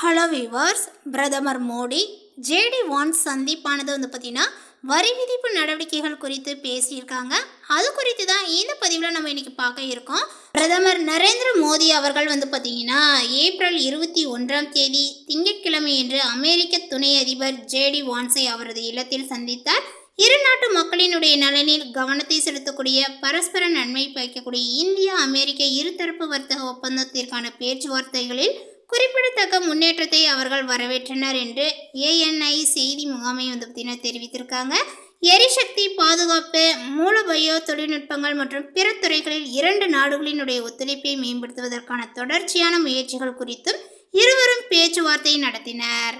Hello viewers பிரதமர் Modi JD வான்ஸ் சந்திப்பானது வந்து பார்த்தீங்கன்னா வரி விதிப்பு நடவடிக்கைகள் குறித்து பேசியிருக்காங்க. அது குறித்து தான் இந்த பதிவில் நம்ம இன்னைக்கு பார்க்க இருக்கோம். பிரதமர் நரேந்திர மோடி அவர்கள் வந்து பார்த்தீங்கன்னா ஏப்ரல் இருபத்தி ஒன்றாம் தேதி திங்கட்கிழமை என்று அமெரிக்க துணை அதிபர் ஜேடி வான்ஸை அவரது இல்லத்தில் சந்தித்தார். இரு நாட்டு மக்களினுடைய நலனில் கவனத்தை செலுத்தக்கூடிய பரஸ்பர நன்மை பயக்கக்கூடிய இந்தியா அமெரிக்க இருதரப்பு வர்த்தக ஒப்பந்தத்திற்கான பேச்சுவார்த்தைகளில் குறிப்பிடத்தக்க முன்னேற்றத்தை அவர்கள் வரவேற்றனர் என்று ஏஎன்ஐ செய்தி முகாமை வந்து பார்த்தீங்கன்னா தெரிவித்திருக்காங்க. எரிசக்தி பாதுகாப்பு மூலபயோ தொழில்நுட்பங்கள் மற்றும் பிற துறைகளில் இரண்டு நாடுகளினுடைய ஒத்துழைப்பை மேம்படுத்துவதற்கான தொடர்ச்சியான முயற்சிகள் குறித்தும் இருவரும் பேச்சுவார்த்தை நடத்தினர்.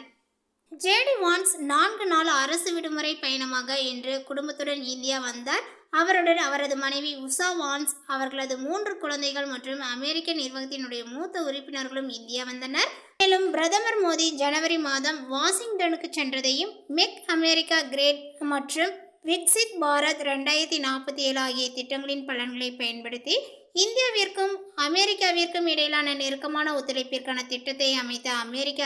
ஜேடி வான்ஸ் நான்கு நாள் அரசு விடுமுறை பயணமாக இன்று குடும்பத்துடன் இந்தியா வந்தார். அவருடன் அவரது மனைவி உஷா வான்ஸ் அவர்களது மூன்று குழந்தைகள் மற்றும் அமெரிக்க நிர்வாகத்தினுடைய மூத்த உறுப்பினர்களும் இந்தியா வந்தனர். மேலும் பிரதமர் மோடி ஜனவரி மாதம் வாஷிங்டனுக்கு சென்றதையும் மெக் அமெரிக்கா கிரேட் மற்றும் விக்சித் பாரத் ரெண்டாயிரத்தி நாற்பத்தி ஏழு ஆகிய திட்டங்களின் பலன்களை பயன்படுத்தி இந்தியாவிற்கும் அமெரிக்காவிற்கும் இடையிலான நெருக்கமான ஒத்துழைப்பிற்கான திட்டத்தை அமைத்த அமெரிக்க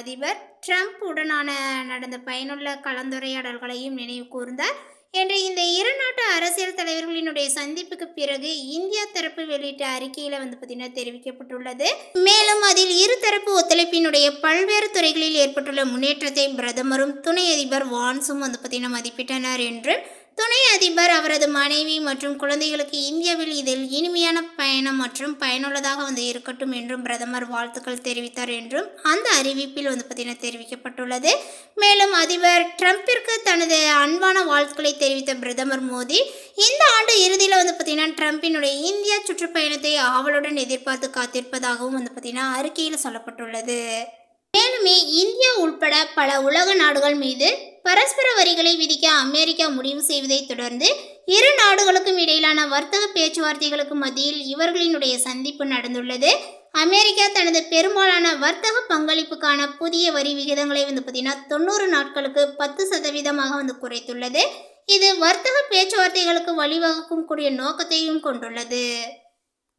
அதிபர் ட்ரம்ப் உடனான நடந்த பயனுள்ள கலந்துரையாடல்களையும் நினைவு கூர்ந்தார். என்ற இந்த இரு நாட்டு அரசியல் என்னுடைய சந்திப்புக்கு பிறகு இந்தியா தரப்பு வெளியிட்ட அறிக்கையில் வந்து பார்த்தீங்கன்னா தெரிவிக்கப்பட்டுள்ளது. மேலும் அதில் இருதரப்பு ஒத்துழைப்பினுடைய பல்வேறு துறைகளில் ஏற்பட்டுள்ள முன்னேற்றத்தை பிரதமரும் துணை அதிபர் வான்ஸும் வந்து பார்த்தீங்கன்னா மதிப்பிட்டனர் என்று துணை அதிபர் அவரது மனைவி மற்றும் குழந்தைகளுக்கு இந்தியாவில் இதில் இனிமையான பயணம் மற்றும் பயனுள்ளதாக வந்து இருக்கட்டும் என்றும் பிரதமர் வாழ்த்துக்கள் தெரிவித்தார் என்றும் அந்த அறிவிப்பில் வந்து பார்த்தீங்கன்னா தெரிவிக்கப்பட்டுள்ளது. மேலும் அதிபர் ட்ரம்பிற்கு தனது அன்பான வாழ்த்துக்களை தெரிவித்த பிரதமர் மோடி இந்த ஆண்டு இறுதியில் வந்து பார்த்தீங்கன்னா ட்ரம்பினுடைய இந்தியா சுற்றுப்பயணத்தை ஆவலுடன் எதிர்பார்த்து காத்திருப்பதாகவும் வந்து பார்த்தீங்கன்னா அறிக்கையில் சொல்லப்பட்டுள்ளது. மேலுமே இந்தியா உட்பட பல உலக நாடுகள் மீது பரஸ்பர வரிகளை விதிக்க அமெரிக்கா முடிவு செய்வதை தொடர்ந்து இரு நாடுகளுக்கும் இடையிலான வர்த்தக பேச்சுவார்த்தைகளுக்கு மத்தியில் இவர்களினுடைய சந்திப்பு நடந்துள்ளது. அமெரிக்கா தனது பெரும்பாலான வர்த்தக பங்களிப்புக்கான புதிய வரி விகிதங்களை வந்து பார்த்தீங்கன்னா தொண்ணூறு நாட்களுக்கு பத்து சதவீதமாக வந்து குறைத்துள்ளது. இது வர்த்தக பேச்சுவார்த்தைகளுக்கு வழிவகுக்கும் கூடிய நோக்கத்தையும் கொண்டுள்ளது.